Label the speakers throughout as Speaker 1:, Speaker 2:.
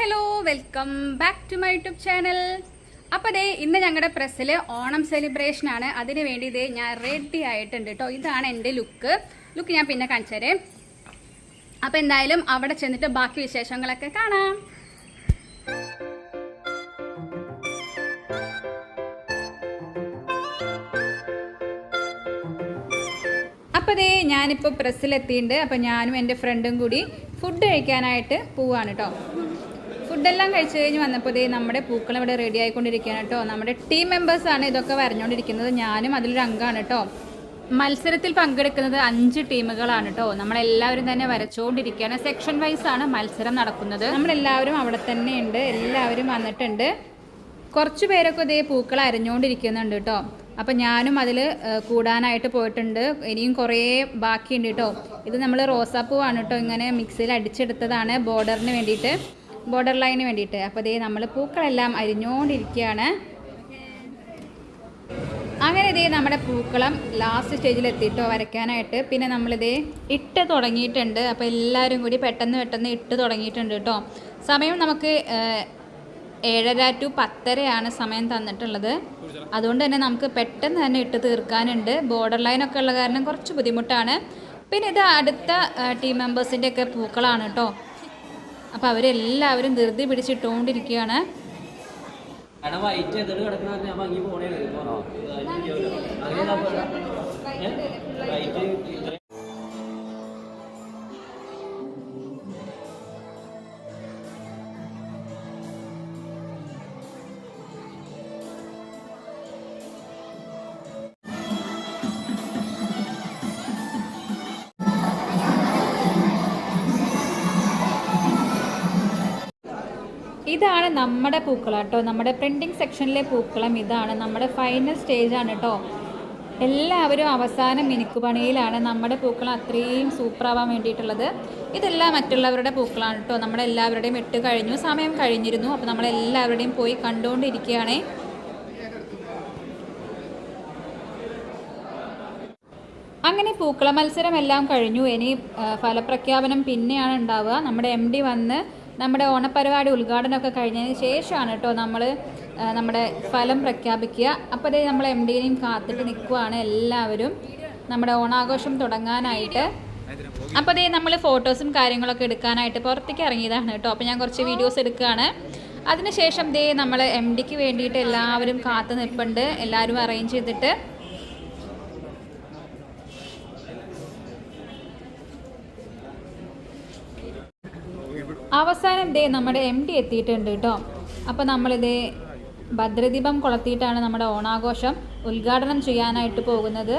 Speaker 1: Hello welcome back to my YouTube channel. അപ്പോൾ ദേ ഇന്ന് ഞങ്ങളുടെ പ്രസ്സിൽ ഓണം സെലിബ്രേഷൻ ആണ്. അതിന് വേണ്ടി ഇതേ ഞാൻ റെഡി ആയിട്ടുണ്ട് കേട്ടോ ഇതാണ് എന്റെ ലുക്ക് ലുക്ക് ഞാൻ പിന്നെ കാണിച്ചു തരേ. അപ്പോൾ എന്തായാലും അവിടെ ചെന്നിട്ട് ബാക്കി വിശേഷങ്ങളൊക്കെ കാണാം. അപ്പോൾ ദേ ഞാനിപ്പോൾ പ്രസ്സിലെത്തിയിട്ടുണ്ട് അപ്പോൾ ഞാനും എന്റെ ഫ്രണ്ടും കൂടി ഫുഡ് കഴിക്കാനായിട്ട് പോവാണ് കേട്ടോ ഫുഡെല്ലാം കഴിച്ചു കഴിഞ്ഞ് വന്നപ്പോൾ ഇതേ നമ്മുടെ പൂക്കൾ ഇവിടെ റെഡി ആയിക്കൊണ്ടിരിക്കുകയാണ് കേട്ടോ. നമ്മുടെ ടീം മെമ്പേഴ്സാണ് ഇതൊക്കെ വരഞ്ഞുകൊണ്ടിരിക്കുന്നത്. ഞാനും അതിലൊരു അംഗമാണ് കേട്ടോ. മത്സരത്തിൽ പങ്കെടുക്കുന്നത് അഞ്ച് ടീമുകളാണ് കേട്ടോ. നമ്മളെല്ലാവരും തന്നെ വരച്ചുകൊണ്ടിരിക്കുകയാണ്. സെക്ഷൻ വൈസ് ആണ് മത്സരം നടക്കുന്നത്. നമ്മളെല്ലാവരും അവിടെ തന്നെ ഉണ്ട്. എല്ലാവരും വന്നിട്ടുണ്ട്. കുറച്ച് പേരൊക്കെ ഇതേ പൂക്കൾ അരഞ്ഞുകൊണ്ടിരിക്കുന്നുണ്ട് കേട്ടോ. അപ്പം ഞാനും അതിൽ കൂടാനായിട്ട് പോയിട്ടുണ്ട്. ഇനിയും കുറേ ബാക്കിയുണ്ട് കേട്ടോ. ഇത് നമ്മൾ റോസാപ്പൂവാണ് കേട്ടോ ഇങ്ങനെ മിക്സിയിൽ അടിച്ചെടുത്തതാണ് ബോർഡറിന് വേണ്ടിയിട്ട്. ബോർഡർ ലൈന് വേണ്ടിയിട്ട്. അപ്പോൾ ഇതേ നമ്മൾ പൂക്കളെല്ലാം അരിഞ്ഞുകൊണ്ടിരിക്കുകയാണ് അങ്ങനെ ഇതേ നമ്മുടെ പൂക്കളം ലാസ്റ്റ് സ്റ്റേജിൽ എത്തിയിട്ടോ വരയ്ക്കാനായിട്ട്. പിന്നെ നമ്മളിതേ ഇട്ട് തുടങ്ങിയിട്ടുണ്ട്. അപ്പോൾ എല്ലാവരും കൂടി പെട്ടെന്ന് പെട്ടെന്ന് ഇട്ട് തുടങ്ങിയിട്ടുണ്ട് കേട്ടോ. സമയം നമുക്ക് ഏഴര ടു പത്തരയാണ് സമയം തന്നിട്ടുള്ളത്. അതുകൊണ്ട് തന്നെ നമുക്ക് പെട്ടെന്ന് തന്നെ ഇട്ട് തീർക്കാനുണ്ട്. ബോർഡർ ലൈനൊക്കെ ഉള്ള കാരണം കുറച്ച് ബുദ്ധിമുട്ടാണ്. പിന്നെ ഇത് അടുത്ത ടീം മെമ്പേഴ്സിന്റെയൊക്കെ പൂക്കളാണ് കേട്ടോ. അപ്പോൾ അവരെല്ലാവരും ധൃതി പിടിച്ചിട്ടുകൊണ്ടിരിക്കുകയാണ്
Speaker 2: അങ്ങനെ
Speaker 1: ഇതാണ് നമ്മുടെ പൂക്കളം കേട്ടോ. നമ്മുടെ പ്രിന്റിങ് സെക്ഷനിലെ പൂക്കളം ഇതാണ്. നമ്മുടെ ഫൈനൽ സ്റ്റേജ് ആണ് കേട്ടോ. എല്ലാവരും അവസാന മിനുക്കുപണിയിലാണ് നമ്മുടെ പൂക്കളം അത്രയും സൂപ്പറാവാൻ വേണ്ടിയിട്ടുള്ളത്. ഇതെല്ലാം മറ്റുള്ളവരുടെ പൂക്കളാണ് കേട്ടോ. നമ്മുടെ എല്ലാവരുടെയും ഇട്ട് കഴിഞ്ഞു സമയം കഴിഞ്ഞിരുന്നു. അപ്പോൾ നമ്മളെല്ലാവരുടെയും പോയി കണ്ടുകൊണ്ടിരിക്കുകയാണേ. അങ്ങനെ പൂക്കള മത്സരം എല്ലാം കഴിഞ്ഞു. ഇനി ഫലപ്രഖ്യാപനം പിന്നെയാണ് ഉണ്ടാവുക. നമ്മുടെ എം വന്ന് നമ്മുടെ ഓണപ്പരിപാടി ഉദ്ഘാടനമൊക്കെ കഴിഞ്ഞതിന് ശേഷമാണ് കേട്ടോ നമ്മൾ നമ്മുടെ ഫലം പ്രഖ്യാപിക്കുക. അപ്പോൾ അതേ നമ്മൾ എം ഡിനെയും കാത്തിട്ട് നിൽക്കുവാണ് എല്ലാവരും. നമ്മുടെ ഓണാഘോഷം തുടങ്ങാനായിട്ട്. അപ്പോൾ അതേ നമ്മൾ ഫോട്ടോസും കാര്യങ്ങളൊക്കെ എടുക്കാനായിട്ട് പുറത്തേക്ക് ഇറങ്ങിയതാണ് കേട്ടോ. അപ്പോൾ ഞാൻ കുറച്ച് വീഡിയോസ് എടുക്കുകയാണ്. അതിനുശേഷം ദേ നമ്മൾ എം ഡിക്ക് വേണ്ടിയിട്ട് എല്ലാവരും കാത്തു നിൽപ്പുണ്ട്. എല്ലാവരും അറേഞ്ച് ചെയ്തിട്ട്. അവസാനം ദേ നമ്മുടെ എം ഡി എത്തിയിട്ടുണ്ട് കേട്ടോ. അപ്പോൾ നമ്മളിതേ ഭദ്രദീപം കൊളത്തിയിട്ടാണ് നമ്മുടെ ഓണാഘോഷം ഉദ്ഘാടനം ചെയ്യാനായിട്ട് പോകുന്നത്.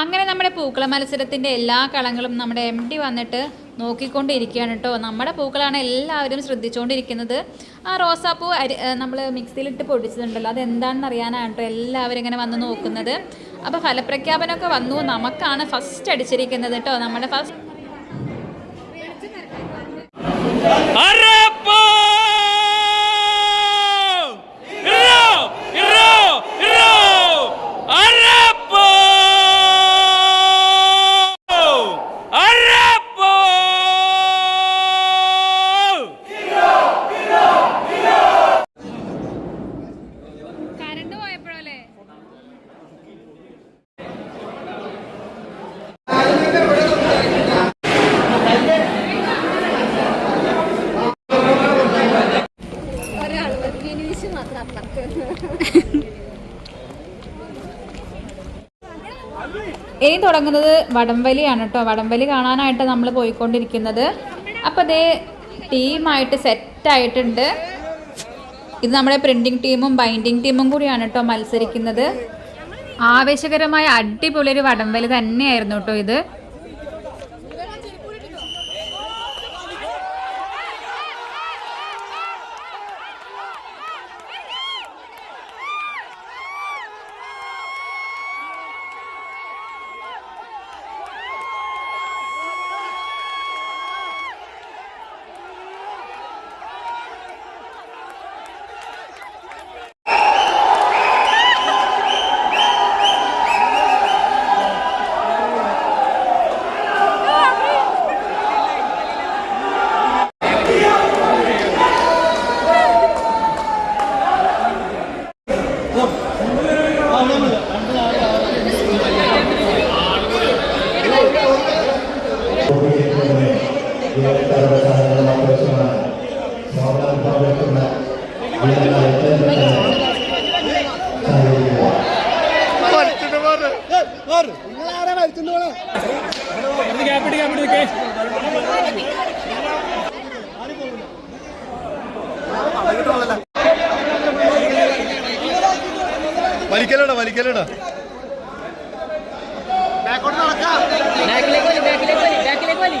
Speaker 1: അങ്ങനെ നമ്മുടെ പൂക്കള മത്സരത്തിന്റെ എല്ലാ കളങ്ങളും നമ്മുടെ എം ഡി വന്നിട്ട് നോക്കിക്കൊണ്ടിരിക്കുകയാണ് കേട്ടോ. നമ്മുടെ പൂക്കളാണ് എല്ലാവരും ശ്രദ്ധിച്ചുകൊണ്ടിരിക്കുന്നത് ആ റോസാപ്പൂ അരി നമ്മൾ മിക്സിയിലിട്ട് പൊടിച്ചിട്ടുണ്ടല്ലോ. അതെന്താണെന്ന് അറിയാനാണ് കേട്ടോ എല്ലാവരും ഇങ്ങനെ വന്ന് നോക്കുന്നത്. അപ്പോൾ ഫലപ്രഖ്യാപനമൊക്കെ വന്നു. നമുക്കാണ് ഫസ്റ്റ് അടിച്ചിരിക്കുന്നത് കേട്ടോ. നമ്മുടെ ഫസ്റ്റ് തുടങ്ങുന്നത് വടംവലിയാണ് കേട്ടോ. വടംവലി കാണാനായിട്ട് നമ്മൾ പോയിക്കൊണ്ടിരിക്കുന്നത്. അപ്പോൾ അതേ ടീമായിട്ട് സെറ്റായിട്ടുണ്ട് ഇത് നമ്മുടെ പ്രിന്റിങ് ടീമും ബൈൻഡിങ് ടീമും കൂടിയാണ് കേട്ടോ മത്സരിക്കുന്നത്. ആവേശകരമായ അടിപൊളി ഒരു വടംവലി തന്നെയായിരുന്നു കേട്ടോ ഇത്.
Speaker 3: വലിക്കലടാ വലിക്കലടാ.
Speaker 2: ബാക്കിലേക്ക് വലി ബാക്കിലേക്ക് വലി ബാക്കിലേക്ക് വലി.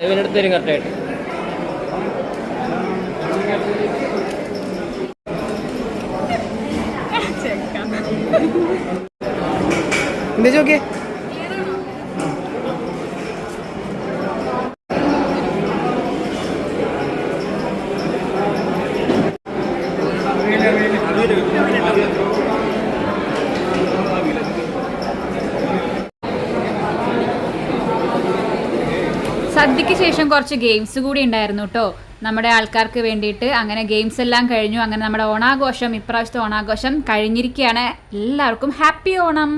Speaker 2: ഇവനെടുത്ത് തരും കറക്റ്റായിട്ട്
Speaker 3: എന്താ ചോക്കിയേ
Speaker 1: സദ്യക്ക് ശേഷം കുറച്ച് ഗെയിംസ് കൂടി ഉണ്ടായിരുന്നു കേട്ടോ നമ്മുടെ ആൾക്കാർക്ക് വേണ്ടിയിട്ട് അങ്ങനെ ഗെയിംസ് എല്ലാം കഴിഞ്ഞു. അങ്ങനെ നമ്മുടെ ഓണാഘോഷം ഇപ്രാവശ്യത്തെ ഓണാഘോഷം കഴിഞ്ഞിരിക്കുകയാണ്. എല്ലാവർക്കും ഹാപ്പി ഓണം.